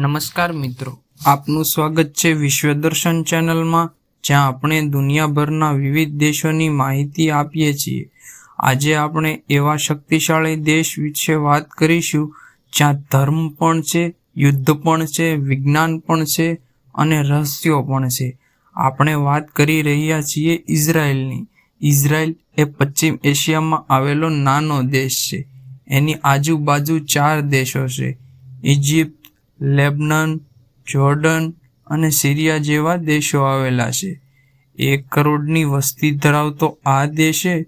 નમસ્કાર મિત્રો. આપનું સ્વાગત છે વિશ્વ દર્શન ચેનલમાં, જ્યાં આપણે દુનિયાભરના વિવિધ દેશોની માહિતી આપીએ છીએ. આજે આપણે એવા શક્તિશાળી દેશ વિશે વાત કરીશું, જ્યાં ધર્મ પણ છે, યુદ્ધ પણ છે, વિજ્ઞાન પણ છે અને રહસ્યો પણ છે. આપણે વાત કરી રહ્યા છીએ ઇઝરાયલની. ઇઝરાયલ એ પશ્ચિમ એશિયામાં આવેલો નાનો દેશ છે. એની આજુબાજુ ચાર દેશો છે. ઇજિપ્ત લેબનન, જોર્ડન અને સિરિયા જેવા દેશો આવેલા છે. એક કરોડની વસ્તી ધરાવતો આ દેશે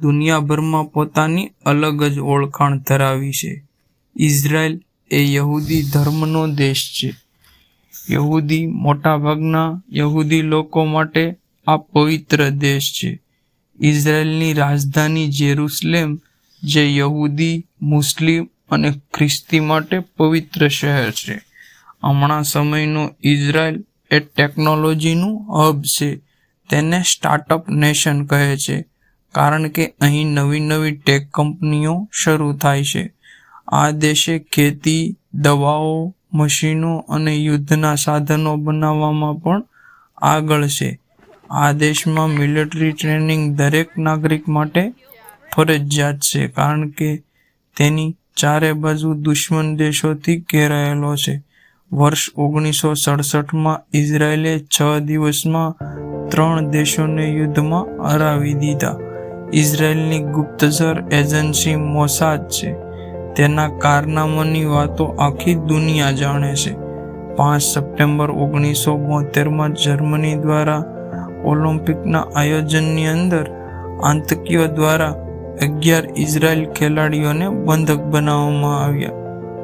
દુનિયાભરમાં પોતાની અલગ જ ઓળખાણ ધરાવી છે. ઇઝરાયલ એ યહૂદી ધર્મનો દેશ છે. યહૂદી મોટાભાગના યહૂદી લોકો માટે આ પવિત્ર દેશ છે. ઇઝરાયલની રાજધાની જેરુસલેમ, જે યહૂદી, મુસ્લિમ અને ખ્રિસ્તી માટે પવિત્ર શહેર છે. હમણાં સમયનું ઇઝરાયલ એ ટેકનોલોજીનું હબ છે. તેને સ્ટાર્ટઅપ નેશન કહે છે, કારણ કે અહીં નવી નવી ટેક કંપનીઓ શરૂ થાય છે. આ દેશે ખેતી, દવાઓ, મશીનો અને યુદ્ધના સાધનો બનાવવામાં પણ આગળ છે. આ દેશમાં મિલિટરી ટ્રેનિંગ દરેક નાગરિક માટે ફરજિયાત છે, કારણ કે તેની ચારે બાજુ દુશ્મન દેશોથી ઘેરાયેલો છે. વર્ષ ઓગણીસો સડસઠમાં ઇઝરાયેલે છ દિવસમાં ત્રણ દેશોને યુદ્ધમાં હરાવી દીધા. ઇઝરાયેલની ગુપ્તચર એજન્સી મોસાદ છે. તેના કારનામાની વાતો આખી દુનિયા જાણે છે. પાંચ સપ્ટેમ્બર ઓગણીસો બોતેરમાં જર્મની દ્વારા ઓલિમ્પિકના આયોજનની અંદર આતંકીઓ દ્વારા અગિયાર ઇઝરાયલ ખેલાડીઓને બંધક બનાવવામાં આવ્યા.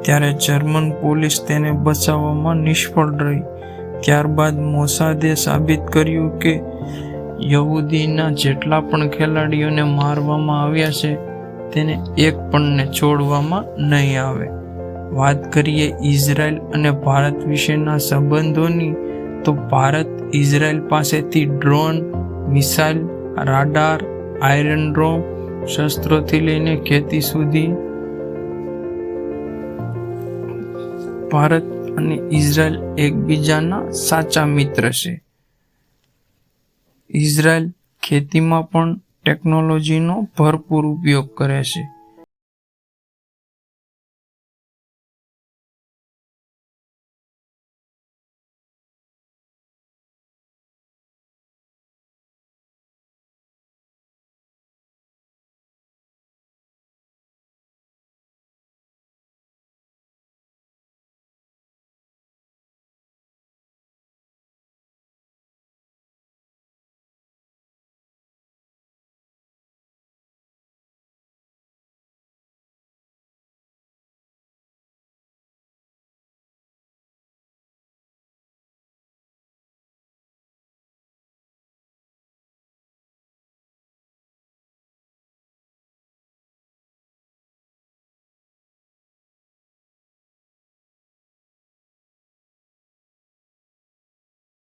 ત્યારે જર્મન પોલીસ તેને બચાવવામાં નિષ્ફળ રહી. ત્યારબાદ મોસાદે સાબિત કર્યું કે યહૂદીના જેટલા પણ ખેલાડીઓને મારવામાં આવ્યા છે, તેને એક પણને છોડવામાં નહીં આવે. વાત કરીએ ઇઝરાયલ અને ભારત વિશેના સંબંધોની, તો ભારત ઇઝરાયલ પાસેથી drone, missile, radar, iron dome શસ્ત્રોથી લઈને ખેતી સુધી ભારત અને ઇઝરાયલ એકબીજાના સાચા મિત્ર છે. ઇઝરાયલ ખેતીમાં પણ ટેકનોલોજીનો ભરપૂર ઉપયોગ કરે છે.